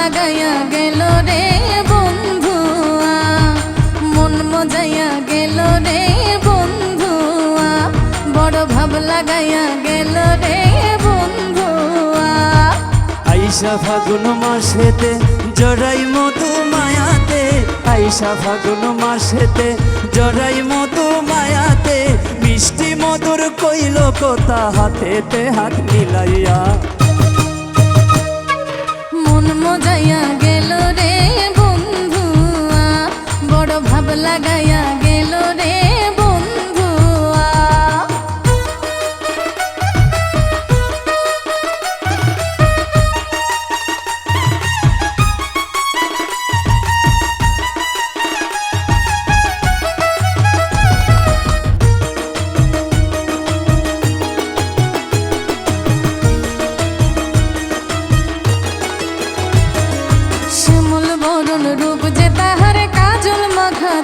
লাগাইয়া গেল রে বন্ধুয়া। মন মজাইয়া গেল রে বন্ধুয়া। বড় ভাব লাগাইয়া গেল রে বন্ধুয়া। আইসা ফাগুন মাসেতে, জড়াই মধু মায়াতে। আইসা ফাগুন মাসেতে, জড়াই মধু মায়াতে। মিষ্টি মধুর কইল কথা হাতেতে হাত মিলাইয়া। মন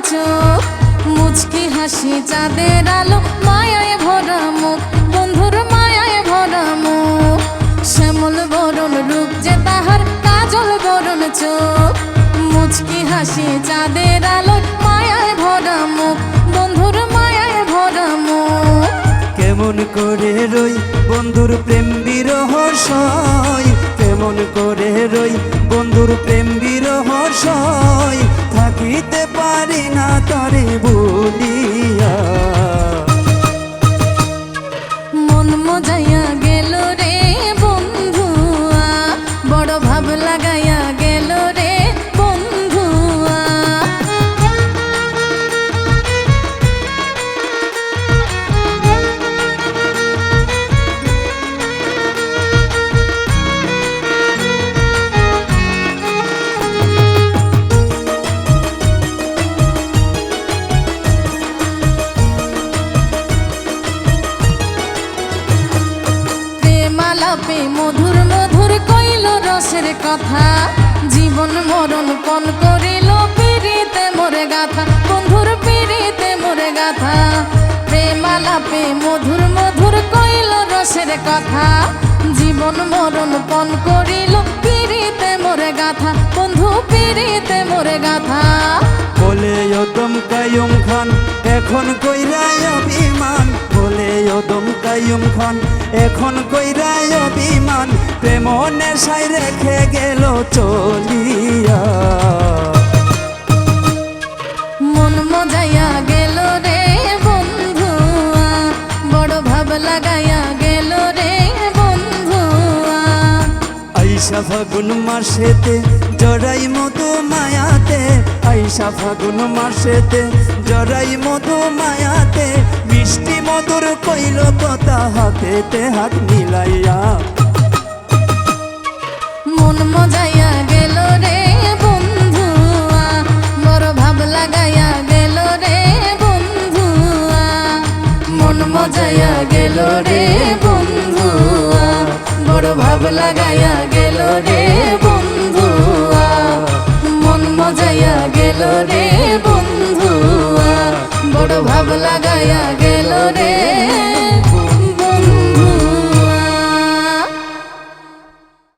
চোখ মুচকি হাসি চাঁদের আলো, মায়ায় ভরা মুখ। বন্ধুর মায়ায় ভরা মুখ। শ্যামল বরণ রূপ যে তাহার কাজল বরণ চোখ। মুচকি হাসি চাঁদের আলো, মায়ায় ভরা মুখ। বন্ধুর মায়ায় ভরা মুখ। কেমন করে রই বন্ধুর প্রেম বিরহ কেমন করে রই বন্ধুর প্রেম বিরহ সয় থাকিতে পারি না তরে বলিয়া রসের কথা। জীবন মরণ পণ করিল, পিড়িতে মোরে গাথা। বন্ধুর পিড়িতে মোরে গাথা। প্রেমালাপে মধুর মধুর কইল রসের কথা। জীবন মরণ পণ করিল, পিড়িতে মোরে গাথা। বন্ধু পিড়িতে মোরে গাথা। বলে কায়ুম খান, এখন কইরাই অভিমান। ওদম কায়ুম খান। এখন কইরাই অভিমান প্রেম নেশায় রেখে গেল চলিয়া। মন মজাইয়া গেল রে বন্ধুয়া বড় ভাব লাগাইয়া গেল রে বন্ধুয়া। আইসা ফাগুন মাসেতে জড়াই মধু মায়াতে, আইসা ফাগুন মাসেতে, জড়াই মধু মায়াতে, মিষ্টি মধুর কইল কথা হাতেতে হাত মিলাইয়া। মন মজাইয়া গেল রে বন্ধুয়া, বড় মন মজাইয়া গেল রে বন্ধুয়া, বড় ভাব লাগাইয়া গেল রে বন্ধুয়া। মন মজাইয়া গেল রে বন্ধুয়া বড় ভাব লাগাইয়া গেল